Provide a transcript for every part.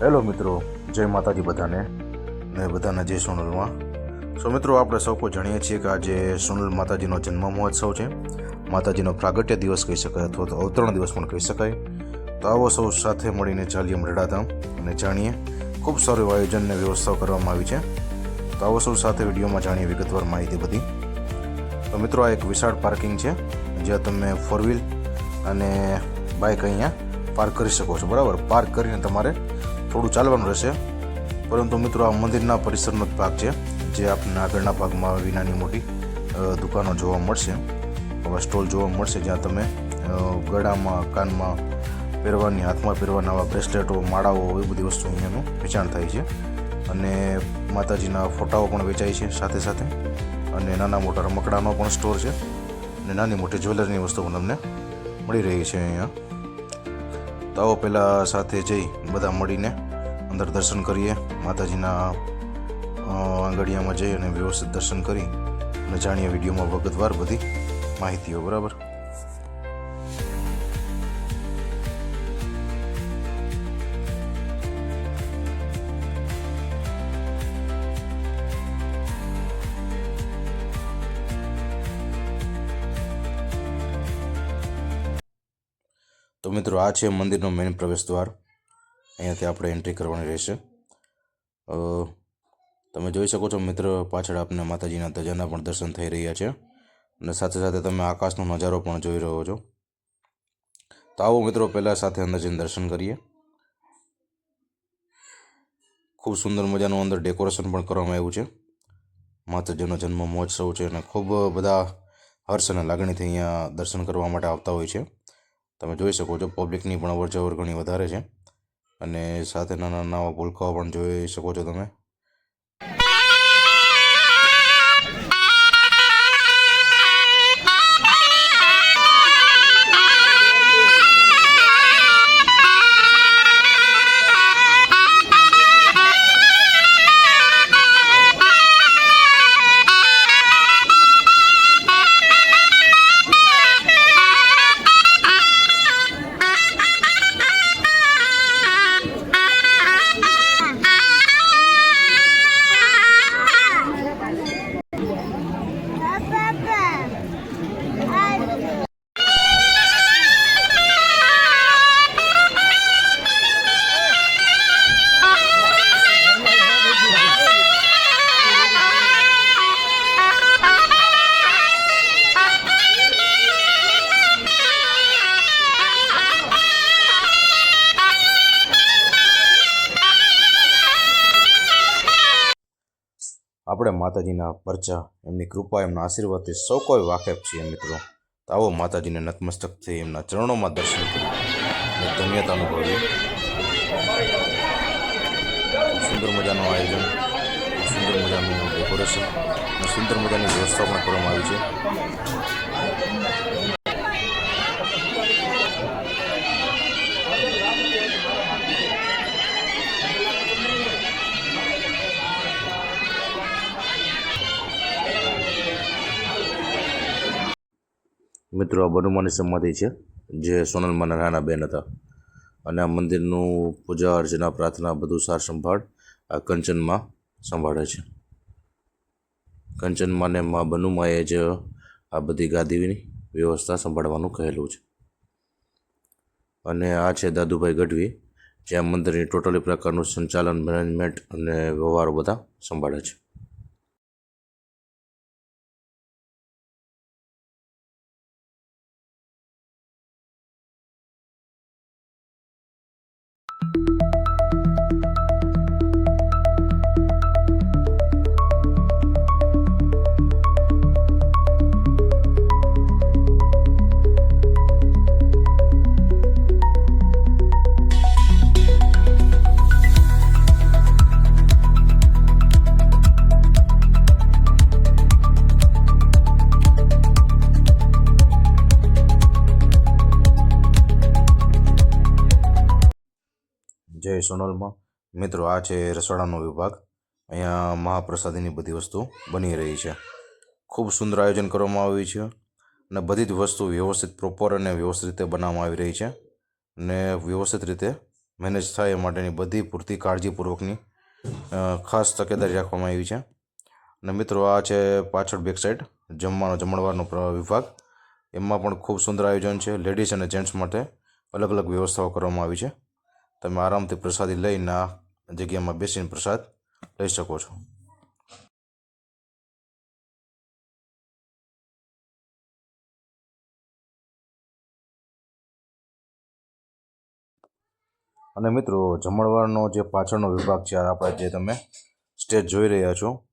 Hello મિત્રો, જય માતાજી બધાને ને બધાના જય સોનલમાં. સો મિત્રો, આપણે સૌ કોઈ જાણીએ છીએ કે આજે સોનલ માતાજીનો જન્મ મહોત્સવ છે. માતાજીનો પ્રાગટ્ય દિવસ કહી શકાય અથવા તો અવતરણ દિવસ પણ કહી શકાય. તો આવો સૌ સાથે મળીને ચાલીએ મરડાધામ અને જાણીએ ખૂબ સારું આયોજન અને વ્યવસ્થાઓ કરવામાં આવી છે. તો આવો સૌ સાથે વિડીયોમાં જાણીએ વિગતવાર માહિતી બધી. તો મિત્રો, આ એક વિશાળ પાર્કિંગ છે, જ્યાં તમે ફોર વ્હીલ અને બાઇક અહીંયા પાર્ક કરી શકો છો. બરાબર? પાર્ક કરીને તમારે થોડું ચાલવાનું રહેશે. પરંતુ મિત્રો, આ મંદિરના પરિસરનો જ ભાગ છે, જે આપણને આગળના ભાગમાં આવી નાની મોટી દુકાનો જોવા મળશે. આવા સ્ટોલ જોવા મળશે જ્યાં તમે ગળામાં, કાનમાં પહેરવાની, હાથમાં પહેરવાના આવા બ્રેસલેટો, માળાઓ એ બધી વસ્તુ અહીંયાનું વેચાણ થાય છે. અને માતાજીના ફોટાઓ પણ વેચાય છે સાથે સાથે. અને નાના મોટા રમકડાનો પણ સ્ટોર છે. અને નાની મોટી જ્વેલરીની વસ્તુ પણ તમને મળી રહી છે અહીંયા. તો આવો પહેલાં સાથે જઈ બધા મળીને અંદર દર્શન કરીએ. માતાજીના આંગળીયામાં જઈ અને વ્યવસ્થિત દર્શન કરી અને જાણીએ વિડીયોમાં વગતવાર બધી માહિતીઓ, બરાબર? તો મિત્રો, આ છે મંદિરનો મેઇન પ્રવેશ દ્વાર અહીંયાથી આપણે એન્ટ્રી કરવાની રહેશે. તમે જોઈ શકો છો મિત્ર, પાછળ આપને માતાજીના ધજાના પણ દર્શન થઈ રહ્યા છે. અને સાથે સાથે તમે આકાશનો નજારો પણ જોઈ રહ્યો છો. તો આવો મિત્રો, પહેલાં સાથે અંદર જઈને દર્શન કરીએ. ખૂબ સુંદર મજાનું અંદર ડેકોરેશન પણ કરવામાં આવ્યું છે. માતાજીનો જન્મ મહોત્સવ છે અને ખૂબ બધા હર્ષ અને લાગણીથી અહીંયા દર્શન કરવા માટે આવતા હોય છે. તમે જોઈ શકો છો પબ્લિકની પણ અવર જવર ઘણી વધારે છે. અને સાથે નાના નાના ભૂલકાઓ પણ જોઈ શકો છો તમે. આપણે માતાજીના પરચા, એમની કૃપા, એમના આશીર્વાદથી સૌ કોઈ વાકેફ છીએ મિત્રો. તો આવો માતાજીને નતમસ્તક થઈ એમના ચરણોમાં દર્શન કરી અને ધન્યતા અનુભવીએ. સુંદર મજાનું આયોજન, સુંદર મજાનું ડેકોરેશન અને સુંદર મજાની વ્યવસ્થા પણ કરવામાં આવી છે. મિત્રો, આ બનુમાની સમાધિ છે. જે સોનલમાં નાના બેન હતા. અને આ મંદિરનું પૂજા અર્ચના, પ્રાર્થના બધું સાર સંભાળ આ કંચનમાં સંભાળે છે. કંચનમાં ને મા બનુમાએ જ આ બધી ગાદીની વ્યવસ્થા સંભાળવાનું કહેલું છે. અને આ છે દાદુભાઈ ગઢવી, જે આ મંદિરની ટોટલી પ્રકારનું સંચાલન, મેનેજમેન્ટ અને વ્યવહારો બધા સંભાળે છે. જય સોનલમાં મિત્રો, આ છે રસોડાનો વિભાગ. અહીંયા મહાપ્રસાદીની બધી વસ્તુ બની રહી છે. ખૂબ સુંદર આયોજન કરવામાં આવ્યું છે અને બધી જ વસ્તુ વ્યવસ્થિત પ્રોપર અને વ્યવસ્થિત રીતે બનાવવામાં આવી રહી છે અને વ્યવસ્થિત રીતે મેનેજ થાય એ માટેની બધી પૂરતી કાળજીપૂર્વકની ખાસ તકેદારી રાખવામાં આવી છે. અને મિત્રો, આ છે પાછળ બેક સાઈડ જમવાનો, જમણવારનો વિભાગ. એમાં પણ ખૂબ સુંદર આયોજન છે. લેડીઝ અને જેન્ટ્સ માટે અલગ અલગ વ્યવસ્થાઓ કરવામાં આવી છે. તમે આરામથી પ્રસાદી લઈને આ જગ્યામાં બેસીને પ્રસાદ લઈ શકો છો. અને મિત્રો, જમણવારનો જે પાછળનો વિભાગ છે આપણે જે તમે સ્ટેજ જોઈ રહ્યા છો,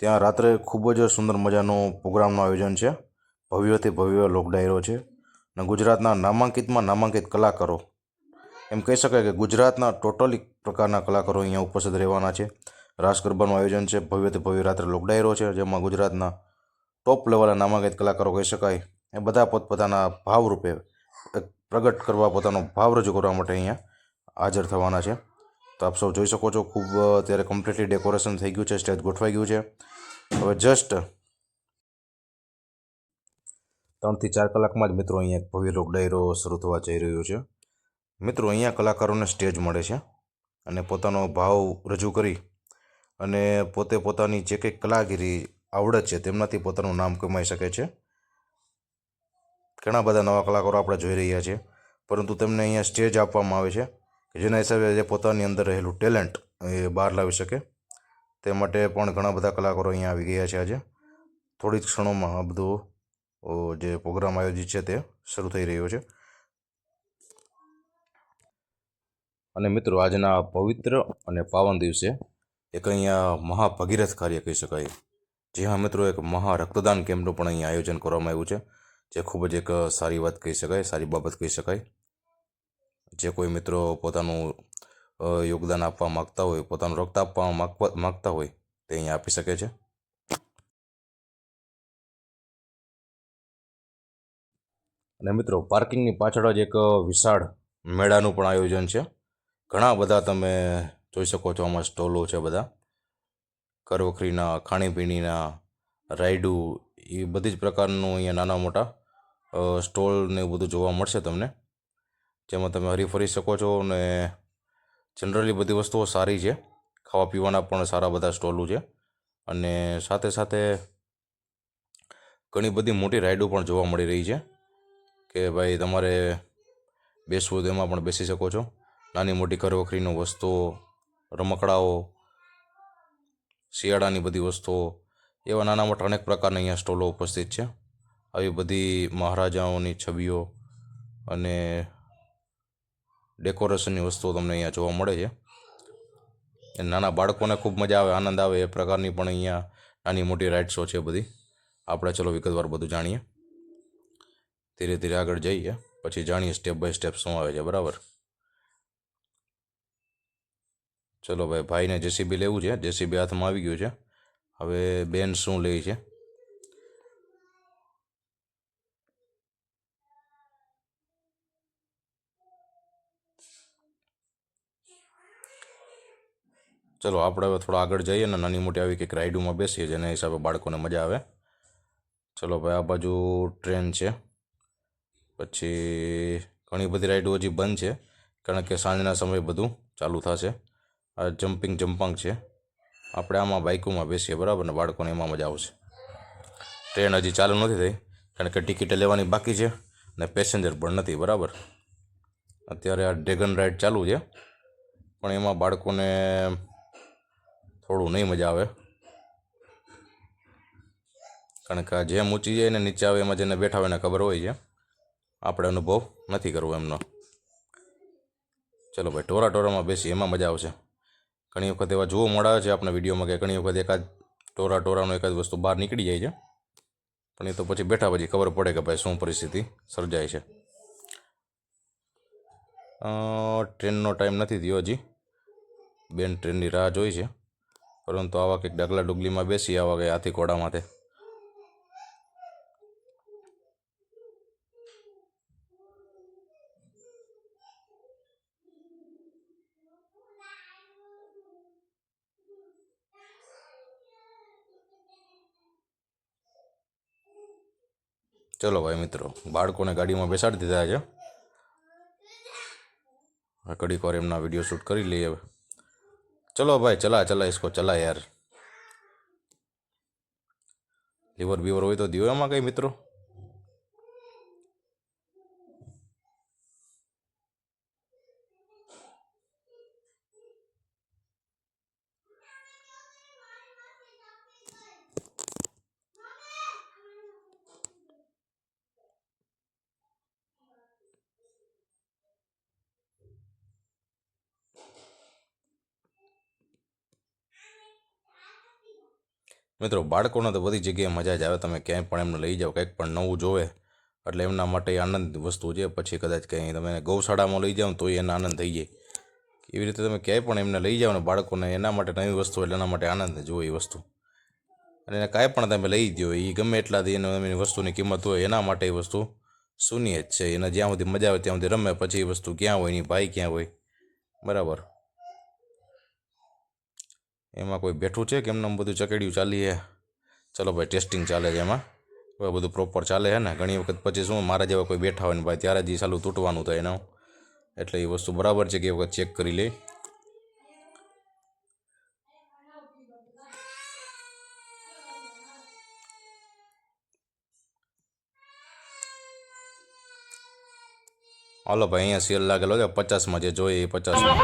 ત્યાં રાત્રે ખૂબ જ સુંદર મજાનો પ્રોગ્રામનું આયોજન છે. ભવ્યથી ભવ્ય લોકડાયરો છે. અને ગુજરાતના નામાંકિતમાં નામાંકિત કલાકારો એમ કહી શકાય કે ગુજરાતના ટોટલી પ્રકારના કલાકારો અહીંયા ઉપસ્થિત રહેવાના છે. રાસ ગરબાનું આયોજન છે. ભવ્યથી ભવ્ય રાત્રે લોક ડાયરો છે, જેમાં ગુજરાતના ટોપ લેવલના નામાંકિત કલાકારો કહી શકાય. એ બધા પોતપોતાના ભાવરૂપે પ્રગટ કરવા પોતાનો ભાવ રજૂ કરવા માટે અહીંયા હાજર થવાના છે. તો આપ સૌ જોઈ શકો છો, ખૂબ અત્યારે કમ્પ્લીટલી ડેકોરેશન થઈ ગયું છે સ્ટેજ ગોઠવાઈ ગયું છે. હવે જસ્ટ ત્રણથી ચાર કલાકમાં જ મિત્રો અહીંયા એક ભવ્ય લોક ડાયરો શરૂ થવા જઈ રહ્યો છે. મિત્રો, અહીંયા કલાકારોને સ્ટેજ મળે છે અને પોતાનો ભાવ રજૂ કરી અને પોતે પોતાની જે કંઈ કલાગીરી આવડત છે, તેમનાથી પોતાનું નામ કમાઈ શકે છે. ઘણા બધા નવા કલાકારો આપણે જોઈ રહ્યા છીએ, પરંતુ તેમને અહીંયા સ્ટેજ આપવામાં આવે છે કે જેના હિસાબે જે પોતાની અંદર રહેલું ટેલેન્ટ એ બહાર લાવી શકે. તે માટે પણ ઘણા બધા કલાકારો અહીંયા આવી ગયા છે આજે. થોડી જ ક્ષણોમાં આ બધું જે પ્રોગ્રામ આયોજિત છે તે શરૂ થઈ રહ્યો છે. અને મિત્રો, આજના પવિત્ર અને પાવન દિવસે એક અહીંયા મહાભગીરથ કાર્ય કહી શકાય. જે હા, મિત્રો, એક મહા રક્તદાન કેમ્પનું પણ અહીંયા આયોજન કરવામાં આવ્યું છે, જે ખૂબ જ એક સારી વાત કહી શકાય, સારી બાબત કહી શકાય. જે કોઈ મિત્રો પોતાનું યોગદાન આપવા માગતા હોય, પોતાનું રક્ત આપવા માગવા, માગતા હોય, તે અહીંયા આપી શકે છે. અને મિત્રો, પાર્કિંગની પાછળ જ એક વિશાળ મેળાનું પણ આયોજન છે. ઘણા બધા તમે જોઈ શકો છો, આમાં સ્ટોલો છે બધા. કરવખરીના, ખાણીપીણીના રાઈડુ એ બધી જ પ્રકારનું અહીંયા નાના મોટા સ્ટોલ ને એવું બધું જોવા મળશે તમને. જેમાં તમે હરીફરી શકો છો અને જનરલી બધી વસ્તુઓ સારી છે. ખાવા પીવાના પણ સારા બધા સ્ટોલો છે. અને સાથે સાથે ઘણી બધી મોટી રાઈડો પણ જોવા મળી રહી છે કે ભાઈ તમારે બેસવું તો એમાં પણ બેસી શકો છો. નાની મોટી કરવખરીનો વસ્તુઓ, રમકડાઓ, શિયાળાની બધી વસ્તુઓ, એવા નાના મોટા અનેક પ્રકારના અહીંયા સ્ટોલો ઉપસ્થિત છે. આવી બધી મહારાજાઓની છબીઓ અને ડેકોરેશનની વસ્તુઓ તમને અહીંયા જોવા મળે છે. નાના બાળકોને ખૂબ મજા આવે, આનંદ આવે, એ પ્રકારની પણ અહીંયા નાની મોટી રાઇડ્સો છે બધી. આપણે ચલો વિગતવાર બધું જાણીએ. ધીરે ધીરે આગળ જઈએ, પછી જાણીએ સ્ટેપ બાય સ્ટેપ શું આવે છે, બરાબર? ચલો ભાઈ, ભાઈને જેસીબી લેવું છે, જેસીબી હાથમાં આવી ગયું છે. હવે બેન શું લે છે? ચલો, આપણે હવે થોડા આગળ જઈએ ને નાની મોટી આવી કંઈક રાઈડોમાં બેસીએ જેના હિસાબે બાળકોને મજા આવે. ચલો ભાઈ, આ બાજુ ટ્રેન છે. પછી ઘણી બધી રાઈડો હજી બંધ છે, કારણ કે સાંજના સમયે બધું ચાલુ થશે. આ જમ્પિંગ જમ્પાંગ છે. આપણે આમાં બાઇકોમાં બેસીએ, બરાબર ને? બાળકોને એમાં મજા આવશે. ટ્રેન હજી ચાલુ નથી થઈ, કારણ કે ટિકિટ લેવાની બાકી છે ને પેસેન્જર પણ નથી, બરાબર? અત્યારે આ ડ્રેગન રાઈડ ચાલુ છે, પણ એમાં બાળકોને થોડું નહીં મજા આવે. કારણ કે જેમ ઊંચી જાય ને નીચે આવે, એમાં જેને બેઠા હોય એને ખબર હોય છે. આપણે અનુભવ નથી કરવો એમનો. ચલો ભાઈ ટોરા ટોરામાં બેસી એમાં મજા આવશે. ઘણી વખત એવા જોવા મળે છે આપણા વિડીયોમાં કે ઘણી વખત એકાદ ટોરા ટોરાનો એકાદ વસ્તુ બહાર નીકળી જાય છે. પણ એ તો પછી બેઠા પછી ખબર પડે કે ભાઈ શું પરિસ્થિતિ સર્જાય છે. ટ્રેનનો ટાઈમ નથી થયો હજી. બેન ટ્રેનની રાહ જોઈ છે. પરંતુ આવા કંઈક ડગલા ડુગલીમાં બેસી આવા કંઈ હાથી ઘોડામાંથી ચલો ભાઈ મિત્રો, બાળકોને ગાડીમાં બેસાડી દીધા છે. ઘડીક વાર એમના વીડિયો શૂટ કરી લઈએ હવે. ચલો ભાઈ, ચલા ચલા, ઇસકો, ચલા યાર. લીવર બીવર હોય તો દીવો એમાં કંઈ મિત્રો? મિત્રો, બાળકોને તો બધી જગ્યાએ મજા જ આવે. તમે ક્યાંય પણ એમને લઈ જાઓ, કંઈક પણ નવું જોવે, એટલે એમના માટે આનંદ વસ્તુ છે. પછી કદાચ કંઈ તમે ગૌશાળામાં લઈ જાઓ તો એને આનંદ થઈ જાય. એવી રીતે તમે ક્યાંય પણ એમને લઈ જાઓ ને બાળકોને, એના માટે નવી વસ્તુ એટલે એના માટે આનંદ જ એ વસ્તુ. અને એને કાંઈ પણ તમે લઈ દો એ ગમે એટલા દી એને એની વસ્તુની કિંમત હોય, એના માટે એ વસ્તુ શૂન્ય જ છે. એને જ્યાં સુધી મજા આવે ત્યાં સુધી રમે, પછી એ વસ્તુ ક્યાં હોય એની ભાઈ ક્યાં હોય? બરાબર. એમાં કોઈ બેઠું છે કે એમને બધું ચકેડ્યું ચાલી છે ચલો ભાઈ ટેસ્ટિંગ ચાલે છે એમાં. હવે બધું પ્રોપર ચાલે છે ને? ઘણી વખત પછી શું, મારા જેવા કોઈ બેઠા હોય ને ભાઈ, ત્યારે જ ઈ ચાલુ તૂટવાનું થાય એનું એટલે એ વસ્તુ બરાબર છે કે એ વખત ચેક કરી લે. હાલો ભાઈ અહીંયા સેલ લાગેલો છે પચાસમાં જે જોઈએ એ પચાસમાં